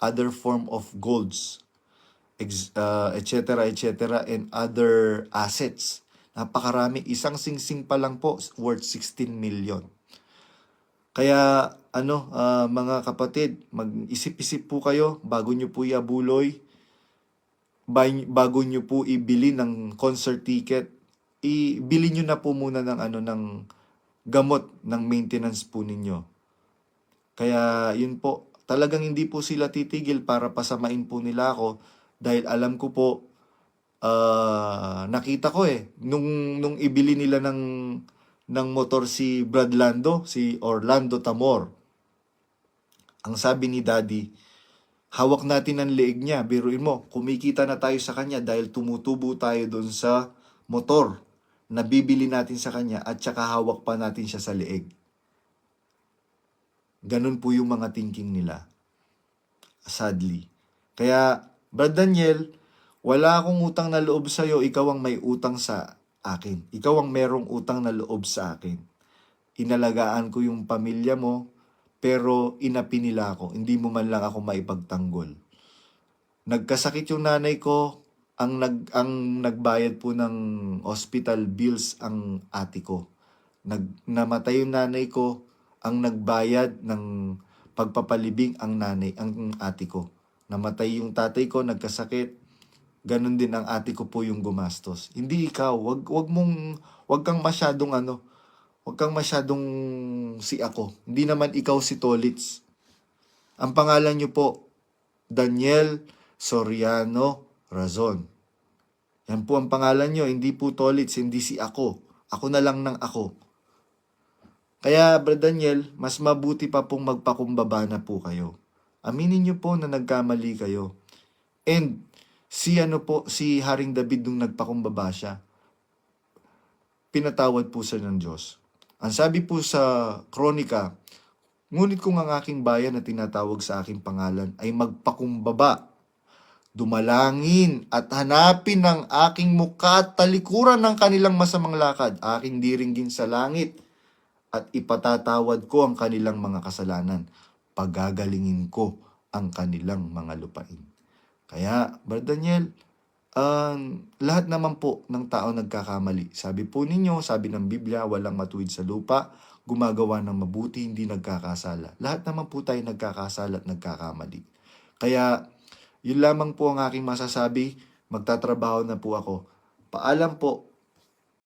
other form of golds, uh, etc., etc., and other assets. Napakarami. Isang singsing pa lang po worth 16 million. Kaya ano, ah, mga kapatid, mag-isip-isip po kayo bago nyo po iabuloy, bago nyo po ibili ng concert ticket, ibili nyo na po muna ng ano ng gamot ng maintenance po ninyo. Kaya yun po, talagang hindi po sila titigil para pasamain po nila ako dahil alam ko po ah, nakita ko eh nung nung ibili nila ng ng motor si Brad Lando, si Orlando Tamor. Ang sabi ni Daddy, hawak natin ang leeg niya. Biruin mo, kumikita na tayo sa kanya dahil tumutubo tayo doon sa motor na bibili natin sa kanya at saka hawak pa natin siya sa leeg. Ganun po yung mga thinking nila. Sadly. Kaya, Brad Daniel, wala akong utang na loob sa'yo, ikaw ang may utang sa akin. Ikaw ang merong utang na loob sa akin. Inalagaan ko yung pamilya mo, pero inapi nila ako. Hindi mo man lang ako maipagtanggol. Nagkasakit yung nanay ko, ang nag ang nagbayad po ng hospital bills ang ate ko. Nag namatay yung nanay ko, ang nagbayad ng pagpapalibing ang nanay, ang ate ko. Namatay yung tatay ko, nagkasakit, ganun din ang ate ko po yung gumastos. Hindi ikaw, wag wag mong wag kang masyadong ano, wag kang masyadong si ako. Hindi naman ikaw si Tolits. Ang pangalan niyo po Daniel Soriano Razon. Yan po ang pangalan niyo, hindi po Tolits, hindi si ako. Ako na lang ng ako. Kaya, Brad Daniel, mas mabuti pa pong magpakumbaba na po kayo. Aminin niyo po na nagkamali kayo. And si ano po, si Haring David nung nagpakumbaba siya, pinatawad po siya ng Diyos. Ang sabi po sa kronika, ngunit kung ang aking bayan na tinatawag sa aking pangalan ay magpakumbaba, dumalangin at hanapin ng aking mukha at talikuran ng kanilang masamang lakad, aking diringgin sa langit at ipatatawad ko ang kanilang mga kasalanan. Pagagalingin ko ang kanilang mga lupain. Kaya, Brad Daniel, um, lahat naman po ng tao nagkakamali. Sabi po ninyo, sabi ng Biblia, walang matuwid sa lupa, gumagawa ng mabuti, hindi nagkakasala. Lahat naman po tayo nagkakasala at nagkakamali. Kaya, yun lamang po ang aking masasabi. Magtatrabaho na po ako. Paalam po